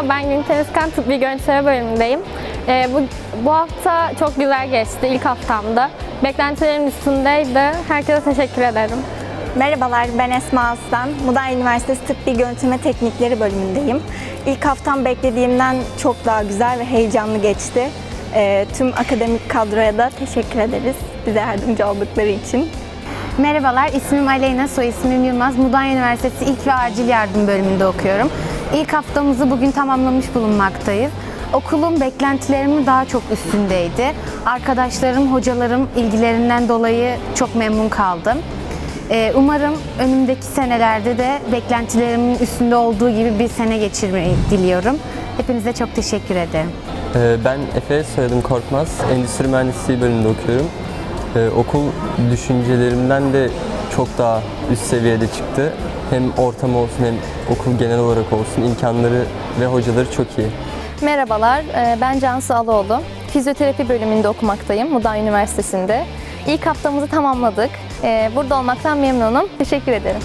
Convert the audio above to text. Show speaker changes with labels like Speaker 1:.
Speaker 1: Özkan Tıbbi Görüntüleme bölümündeyim. Ee, bu, bu hafta çok güzel geçti ilk haftamda. Beklentilerimin üstündeydi. Herkese teşekkür ederim.
Speaker 2: Merhabalar, ben Esma Aslan. Muday Üniversitesi Tıbbi Görüntüleme Teknikleri bölümündeyim. İlk haftam beklediğimden çok daha güzel ve heyecanlı geçti. Ee, tüm akademik kadroya da teşekkür ederiz bize yardımcı oldukları için.
Speaker 3: Merhabalar, ismim Aleyna, soy ismim Yılmaz. Mudanya Üniversitesi İlk ve Acil Yardım bölümünde okuyorum. İlk haftamızı bugün tamamlamış bulunmaktayız. Okulun beklentilerimin daha çok üstündeydi. Arkadaşlarım, hocalarım ilgilerinden dolayı çok memnun kaldım. Ee, Umarım önümdeki senelerde de beklentilerimin üstünde olduğu gibi bir sene geçirmeyi diliyorum. Hepinize çok teşekkür ederim.
Speaker 4: Ee, Ben Efe, soyadım Korkmaz. Endüstri Mühendisliği bölümünde okuyorum. Ee, Okul düşüncelerimden de çok daha üst seviyede çıktı. Hem ortam olsun hem okul genel olarak olsun imkanları ve hocaları çok iyi.
Speaker 5: Merhabalar, e, ben Cansu Aloğlu. Fizyoterapi bölümünde okumaktayım Mudanya Üniversitesi'nde. İlk haftamızı tamamladık. E, Burada olmaktan memnunum. Teşekkür ederim.